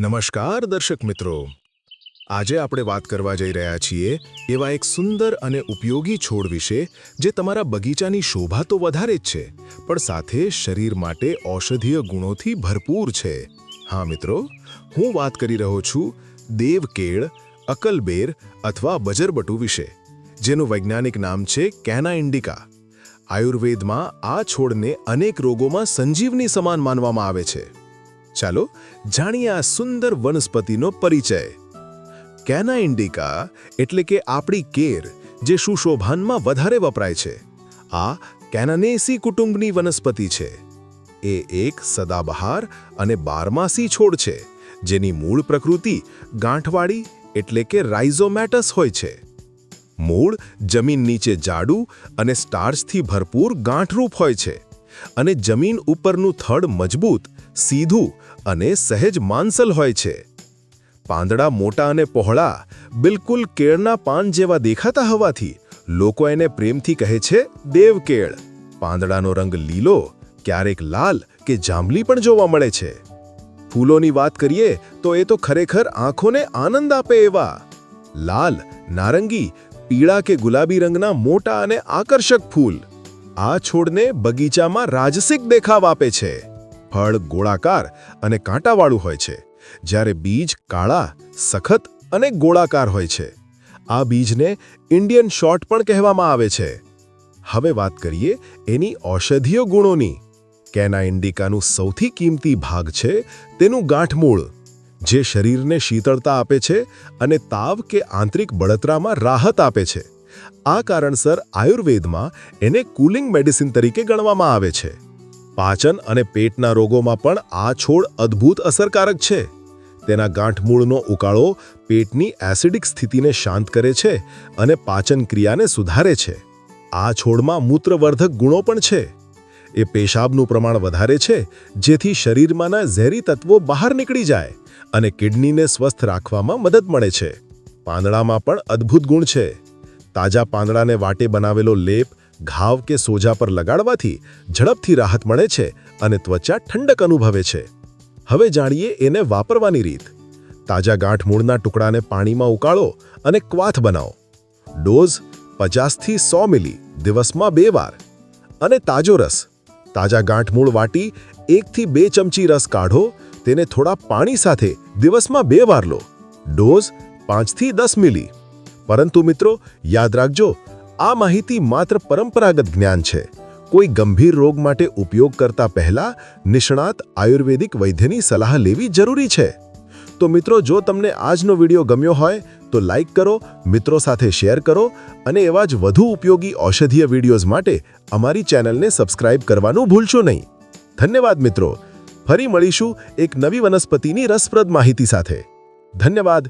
નમસ્કાર દર્શક મિત્રો. આજે આપણે વાત કરવા જઈ રહ્યા છીએ એવા એક સુંદર અને ઉપયોગી છોડ વિશે, જે તમારા બગીચાની શોભા તો વધારે જ છે, પણ સાથે શરીર માટે ઔષધીય ગુણોથી ભરપૂર છે. હા મિત્રો, હું વાત કરી રહ્યો છું દેવકેળ, અકલબેર અથવા બજરબટુ વિશે, જેનું વૈજ્ઞાનિક નામ છે કેના ઇન્ડિકા. આયુર્વેદમાં આ છોડને અનેક રોગોમાં સંજીવની સમાન માનવામાં આવે છે. ચાલો જાણીએ આ સુંદર વનસ્પતિનો પરિચય. કેના ઇન્ડિકા એટલે કે આપણી કેર, જે સુશોભાનમાં વધારે વપરાય છે. આ કેનાનેસી કુટુંબની વનસ્પતિ છે. એ એક સદાબહાર અને બારમાસી છોડ છે, જેની મૂળ પ્રકૃતિ ગાંઠવાળી એટલે કે રાઇઝોમેટસ હોય છે. મૂળ જમીન નીચે જાડું અને સ્ટાર્ચથી ભરપૂર ગાંઠરૂપ હોય છે. અને જમીન ઉપરનું થડ મજબૂત, સીધું અને સહેજ માંસલ હોય છે. પાંદડા મોટા અને પહોળા, બિલકુલ કેળના પાન જેવા દેખાતા હોવાથી લોકો એને પ્રેમથી કહે છે દેવકેળ. પાંદડાનો રંગ લીલો, ક્યારેક લાલ કે જાંબલી પણ જોવા મળે છે. ફૂલોની વાત કરીએ તો એ તો ખરેખર આંખોને આનંદ આપે એવા. લાલ, નારંગી, પીળા કે ગુલાબી રંગના મોટા અને આકર્ષક ફૂલ. આ છોડને બગીચામાં રાજસિક દેખાવ આપે છે. ફળ ગોળાકાર અને કાંટાવાળું હોય છે. જ્યારે બીજ કાળા, સખત અને ગોળાકાર હોય છે. આ બીજને ઇન્ડિયન શોર્ટ પણ કહેવામાં આવે છે. હવે વાત કરીએ એની ઔષધીય ગુણોની. કેના ઇન્ડિકાનું સૌથી કિંમતી ભાગ છે તેનું ગાંઠમૂળ, જે શરીરને શીતળતા આપે છે અને તાવ કે આંતરિક બળતરામાં રાહત આપે છે. આ કારણસર આયુર્વેદમાં એને કુલિંગ મેડિસિન તરીકે ગણવામાં આવે છે. પાચન અને પેટના રોગોમાં પણ આ છોડ અદ્ભુત અસરકારક છે. તેના ગાંઠમૂળનો ઉકાળો પેટની એસિડિક સ્થિતિને શાંત કરે છે અને પાચન ક્રિયાને સુધારે છે. આ છોડમાં મૂત્રવર્ધક ગુણો પણ છે. એ પેશાબનું પ્રમાણ વધારે છે, જેથી શરીરમાંના ઝેરી તત્વો બહાર નીકળી જાય અને કિડનીને સ્વસ્થ રાખવામાં મદદ મળે છે. પાંદડામાં પણ અદ્ભુત ગુણ છે. તાજા પાંદડાને વાટે બનાવેલો લેપ, ઘાવ કે સોજા પર લગાડવાથી ઝડપથી રાહત મળે છે અને ત્વચા ઠંડક અનુભવે છે. હવે જાણીએ એને વાપરવાની રીત. તાજા ગાંઠમૂળના ટુકડાને પાણીમાં ઉકાળો અને ક્વાથ બનાવો. ડોઝ પચાસથી સો મિલી દિવસમાં બે વાર. અને તાજો રસ. તાજા ગાંઠમૂળ વાટી એકથી બે ચમચી રસ કાઢો, તેને થોડા પાણી સાથે દિવસમાં બે વાર લો. ડોઝ પાંચથી દસ મિલી. પરંતુ મિત્રો, યાદ રાખજો, આ માહિતી માત્ર પરંપરાગત જ્ઞાન છે. કોઈ ગંભીર રોગ માટે ઉપયોગ કરતા પહેલા નિષ્ણાત આયુર્વેદિક વૈદ્યની સલાહ લેવી જરૂરી છે. તો મિત્રો, જો તમને આજનો વીડિયો ગમ્યો હોય, તો લાઇક કરો, મિત્રો સાથે શેર કરો અને એવા જ વધુ ઉપયોગી ઔષધીય વિડીયોઝ માટે અમારી ચેનલને સબસ્ક્રાઇબ કરવાનું ભૂલશો નહીં. ધન્યવાદ મિત્રો. ફરી મળીશું એક નવી વનસ્પતિની રસપ્રદ માહિતી સાથે. ધન્યવાદ.